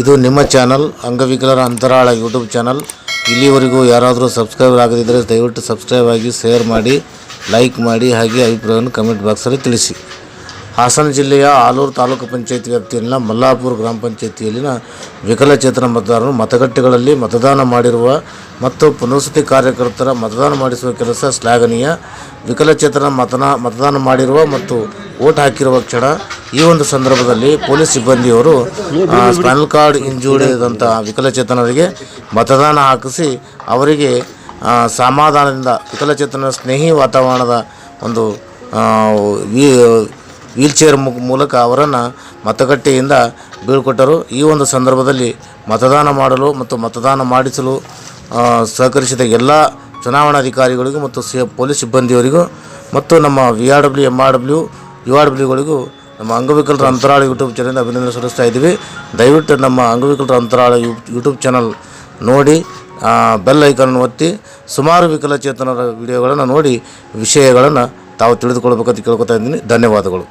ಇದು ನಿಮ್ಮ ಚಾನಲ್ ಅಂಗವಿಕಲರ ಅಂತರಾಳ ಯೂಟ್ಯೂಬ್ ಚಾನಲ್. ಇಲ್ಲಿವರೆಗೂ ಯಾರಾದರೂ ಸಬ್ಸ್ಕ್ರೈಬರ್ ಆಗದಿದ್ದರೆ ದಯವಿಟ್ಟು ಸಬ್ಸ್ಕ್ರೈಬ್ ಆಗಿ, ಶೇರ್ ಮಾಡಿ, ಲೈಕ್ ಮಾಡಿ ಹಾಗೆ ಅಭಿಪ್ರಾಯವನ್ನು ಕಮೆಂಟ್ ಬಾಕ್ಸಲ್ಲಿ ತಿಳಿಸಿ. ಹಾಸನ ಜಿಲ್ಲೆಯ ಆಲೂರು ತಾಲೂಕು ಪಂಚಾಯತ್ ವ್ಯಾಪ್ತಿಯಲ್ಲಿನ ಮಲ್ಲಾಪುರ ಗ್ರಾಮ ಪಂಚಾಯತಿಯಲ್ಲಿನ ವಿಕಲಚೇತನ ಮತದಾರರು ಮತಗಟ್ಟೆಗಳಲ್ಲಿ ಮತದಾನ ಮಾಡಿರುವ ಮತ್ತು ಪುನರ್ವಸತಿ ಕಾರ್ಯಕರ್ತರ ಮತದಾನ ಮಾಡಿಸುವ ಕೆಲಸ ಶ್ಲಾಘನೀಯ. ವಿಕಲಚೇತನ ಮತನ ಮತದಾನ ಮಾಡಿರುವ ಮತ್ತು ವೋಟ್ ಹಾಕಿರುವ ಕ್ಷಣ ಈ ಒಂದು ಸಂದರ್ಭದಲ್ಲಿ ಪೊಲೀಸ್ ಸಿಬ್ಬಂದಿಯವರು ಸ್ಪೈನಲ್ ಕಾರ್ಡ್ ಇಂಜೂರ್ಡ್ ಇದ್ದಂಥ ವಿಕಲಚೇತನರಿಗೆ ಮತದಾನ ಹಾಕಿಸಿ ಅವರಿಗೆ ಸಮಾಧಾನದಿಂದ ವಿಕಲಚೇತನ ಸ್ನೇಹಿ ವಾತಾವರಣದ ಒಂದು ವೀಲ್ ಚೇರ್ ಮೂಲಕ ಅವರನ್ನು ಮತಗಟ್ಟೆಯಿಂದ ಬೀಳ್ಕೊಟ್ಟರು. ಈ ಒಂದು ಸಂದರ್ಭದಲ್ಲಿ ಮತದಾನ ಮಾಡಲು ಮತ್ತು ಮತದಾನ ಮಾಡಿಸಲು ಸಹಕರಿಸಿದ ಎಲ್ಲ ಚುನಾವಣಾಧಿಕಾರಿಗಳಿಗೂ ಮತ್ತು ಸಿ, ಪೊಲೀಸ್ ಸಿಬ್ಬಂದಿಯವರಿಗೂ ಮತ್ತು ನಮ್ಮ V R W M R W you ನಮ್ಮ ಅಂಗವಿಕಲರ ಅಂತರಾಳ ಯೂಟ್ಯೂಬ್ ಚಾನಲ್ ಅಭಿನಂದನೆ ಸಲ್ಲಿಸ್ತಾ ಇದ್ದೀವಿ. ದಯವಿಟ್ಟು ನಮ್ಮ ಅಂಗವಿಕಲರ ಅಂತರಾಳ ಯೂಟ್ಯೂಬ್ ಚಾನಲ್ ನೋಡಿ ಬೆಲ್ ಐಕನ್ ಒತ್ತಿ, ಸುಮಾರು ವಿಕಲಚೇತನರ ವಿಡಿಯೋಗಳನ್ನು ನೋಡಿ, ವಿಷಯಗಳನ್ನು ತಾವು ತಿಳಿದುಕೊಳ್ಬೇಕಂತ ಕೇಳ್ಕೊತಾ ಇದ್ದೀನಿ. ಧನ್ಯವಾದಗಳು.